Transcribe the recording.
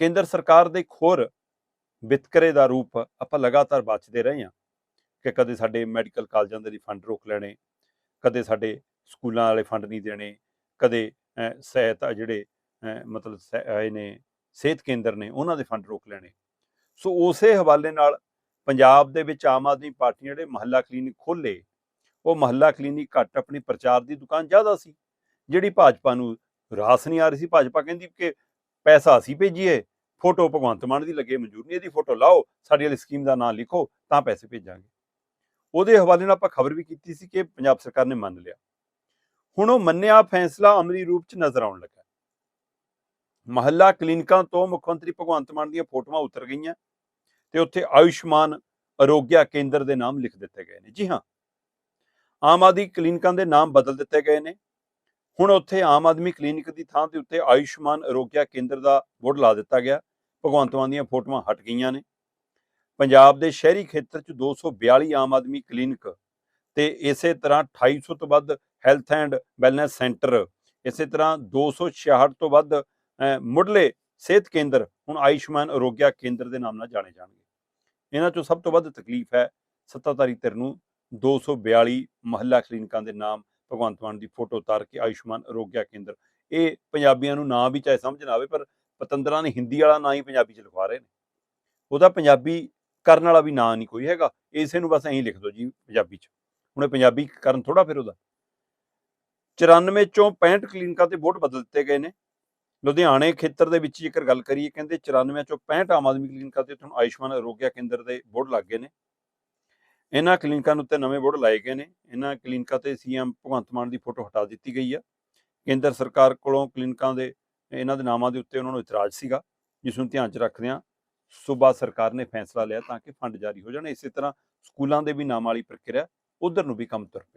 ਕੇਂਦਰ ਸਰਕਾਰ ਦੇ ਖੋਰ ਵਿਤਕਰੇ ਦਾ ਰੂਪ ਆਪਾਂ ਲਗਾਤਾਰ ਬਚਦੇ ਰਹੇ ਹਾਂ ਕਿ ਕਦੇ ਸਾਡੇ ਮੈਡੀਕਲ ਕਾਲਜਾਂ ਦੇ ਲਈ ਫੰਡ ਰੋਕ ਲੈਣੇ ਕਦੇ ਸਾਡੇ ਸਕੂਲਾਂ ਵਾਲੇ ਫੰਡ ਨਹੀਂ ਦੇਣੇ ਕਦੇ ਅਹ, ਸਿਹਤ ਆ ਜਿਹੜੇ ਮਤਲਬ ਸ- ਆਏ ਨੇ ਸਿਹਤ ਕੇਂਦਰ ਨੇ ਉਹਨਾਂ ਦੇ ਫੰਡ ਰੋਕ ਲੈਣੇ। ਸੋ ਉਸੇ ਹਵਾਲੇ ਨਾਲ ਪੰਜਾਬ ਦੇ ਵਿੱਚ ਆਮ ਆਦਮੀ ਪਾਰਟੀ ਨੇ ਜਿਹੜੇ ਮਹੱਲਾ ਕਲੀਨਿਕ ਖੋਲੇ ਉਹ ਮਹੱਲਾ ਕਲੀਨਿਕ ਘੱਟ ਆਪਣੀ ਪ੍ਰਚਾਰ ਦੀ ਦੁਕਾਨ ਜ਼ਿਆਦਾ ਸੀ ਜਿਹੜੀ ਭਾਜਪਾ ਨੂੰ ਰਾਸ ਨਹੀਂ ਆ ਰਹੀ ਸੀ। ਭਾਜਪਾ ਕਹਿੰਦੀ ਕਿ ਪੈਸਾ ਅਸੀਂ ਭੇਜੀਏ ਫੋਟੋ ਭਗਵੰਤ ਮਾਨ ਦੀ ਲੱਗੇ ਮਨਜ਼ੂਰ ਨਹੀਂ, ਇਹਦੀ ਫੋਟੋ ਲਾਓ, ਸਾਡੀ ਵਾਲੀ ਸਕੀਮ ਦਾ ਨਾਂ ਲਿਖੋ, ਤਾਂ ਪੈਸੇ ਭੇਜਾਂਗੇ। ਉਹਦੇ ਹਵਾਲੇ ਨਾਲ ਆਪਾਂ ਖਬਰ ਵੀ ਕੀਤੀ ਸੀ ਕਿ ਪੰਜਾਬ ਸਰਕਾਰ ਨੇ ਮੰਨ ਲਿਆ। ਹੁਣ ਉਹ ਮੰਨਿਆ ਫੈਸਲਾ ਅਮਲੀ ਰੂਪ ਚ ਨਜ਼ਰ ਆਉਣ ਲੱਗਾ। ਮਹੱਲਾ ਕਲੀਨਿਕਾਂ ਤੋਂ ਮੁੱਖ ਮੰਤਰੀ ਭਗਵੰਤ ਮਾਨ ਦੀਆਂ ਫੋਟੋਆਂ ਉਤਰ ਗਈਆਂ ਤੇ ਉੱਥੇ ਆਯੁਸ਼ਮਾਨ ਅਰੋਗਿਆ ਕੇਂਦਰ ਦੇ ਨਾਮ ਲਿਖ ਦਿੱਤੇ ਗਏ ਨੇ। ਜੀ ਹਾਂ। ਆਮ ਆਦਮੀ ਕਲੀਨਿਕਾਂ ਦੇ ਨਾਮ ਬਦਲ ਦਿੱਤੇ ਗਏ ਨੇ। ਹੁਣ ਉੱਥੇ ਆਮ ਆਦਮੀ ਕਲੀਨਿਕ ਦੀ ਥਾਂ ਦੇ ਉੱਤੇ ਆਯੁਸ਼ਮਾਨ ਅਰੋਗਿਆ ਕੇਂਦਰ ਦਾ ਬੋਰਡ ਲਾ ਦਿੱਤਾ ਗਿਆ। ਭਗਵੰਤ ਮਾਨ ਦੀਆਂ ਫੋਟੋਆਂ ਹਟ ਗਈਆਂ ਨੇ। ਪੰਜਾਬ ਦੇ ਸ਼ਹਿਰੀ ਖੇਤਰ 'ਚ 242 ਆਮ ਆਦਮੀ ਕਲੀਨਿਕ ਤੇ ਇਸੇ ਤਰ੍ਹਾਂ 2800 ਤੋਂ ਵੱਧ ਹੈਲਥ ਐਂਡ ਵੈਲਨੈਸ ਸੈਂਟਰ, ਇਸੇ ਤਰ੍ਹਾਂ 266 ਤੋਂ ਵੱਧ ਮੁੱਢਲੇ ਸਿਹਤ ਕੇਂਦਰ, ਹੁਣ ਆਯੁਸ਼ਮਾਨ ਅਰੋਗਿਆ ਕੇਂਦਰ ਦੇ ਨਾਮ ਨਾਲ ਜਾਣੇ ਜਾਣਗੇ। ਇਹਨਾਂ 'ਚੋਂ ਸਭ ਤੋਂ ਵੱਧ ਤਕਲੀਫ ਹੈ ਸੱਤਾਧਾਰੀ ਧਿਰ ਨੂੰ 242 ਮਹੱਲਾ ਕਲੀਨਿਕਾਂ ਦੇ ਨਾਮ ਭਗਵੰਤ ਮਾਨ ਦੀ ਫੋਟੋ ਉਤਾਰ ਕੇ ਆਯੁਸ਼ਮਾਨ ਅਰੋਗਿਆ ਕੇਂਦਰ। ਇਹ ਪੰਜਾਬੀਆਂ ਨੂੰ ਨਾਂ ਵੀ ਚਾਹੇ ਸਮਝ ਨਾ ਆਵੇ, ਪਰ ਪਤੰਦਰਾਂ ਨੇ ਹਿੰਦੀ ਵਾਲਾ ਨਾਂ ਹੀ ਪੰਜਾਬੀ 'ਚ ਲਿਖਵਾ ਰਹੇ ਨੇ। ਉਹਦਾ ਪੰਜਾਬੀ ਕਰਨ ਵਾਲਾ ਵੀ ਨਾਂ ਨਹੀਂ ਕੋਈ ਹੈਗਾ। ਇਸੇ ਨੂੰ ਬਸ ਐਂ ਲਿਖ ਦਿਓ ਜੀ ਪੰਜਾਬੀ 'ਚ। ਹੁਣ ਇਹ ਪੰਜਾਬੀ ਕਰਨ ਥੋੜਾ ਫਿਰ ਉਹਦਾ। 94 ਚੋਂ 65 ਕਲੀਨਿਕਾਂ ਤੇ ਵੋਟ ਬਦਲ ਦਿੱਤੇ ਗਏ ਨੇ। ਲੁਧਿਆਣੇ ਖੇਤਰ ਦੇ ਵਿੱਚ ਜੇਕਰ ਗੱਲ ਕਰੀਏ ਕਹਿੰਦੇ 94 ਚੋਂ 65 ਆਮ ਆਦਮੀ ਕਲੀਨਿਕਾਂ ਤੇ ਤੁਹਾਨੂੰ ਆਯੁਸ਼ਮਾਨ ਅਰੋਗਿਆ ਕੇਂਦਰ ਦੇ ਬੋਰਡ ਲੱਗ ਗਏ ਨੇ। ਇਹਨਾਂ ਕਲੀਨਿਕਾਂ ਨੂੰ ਉੱਤੇ ਨਵੇਂ ਬੋਰਡ ਲਾਏ ਗਏ ਨੇ। ਇਹਨਾਂ ਕਲੀਨਿਕਾਂ ਤੇ ਸੀਐਮ ਭਗਵੰਤ ਮਾਨ ਦੀ ਫੋਟੋ ਹਟਾ ਦਿੱਤੀ ਗਈ ਆ। ਕੇਂਦਰ ਸਰਕਾਰ ਕੋਲੋਂ ਕਲੀਨਿਕਾਂ ਦੇ ਇਹਨਾਂ ਦੇ ਨਾਮਾਂ ਦੇ ਉੱਤੇ ਉਹਨਾਂ ਨੂੰ ਇਤਰਾਜ਼ ਸੀਗਾ, ਜਿਸ ਨੂੰ ਧਿਆਨ 'ਚ ਰੱਖਦਿਆਂ ਸੂਬਾ ਸਰਕਾਰ ਨੇ ਫੈਸਲਾ ਲਿਆ ਤਾਂ ਕਿ ਫੰਡ ਜਾਰੀ ਹੋ ਜਾਣ। ਇਸੇ ਤਰ੍ਹਾਂ ਸਕੂਲਾਂ ਦੇ ਵੀ ਨਾਮ ਵਾਲੀ ਪ੍ਰਕਿਰਿਆ ਉਧਰ ਨੂੰ ਵੀ ਕੰਮ ਤੁਰ ਪਿਆ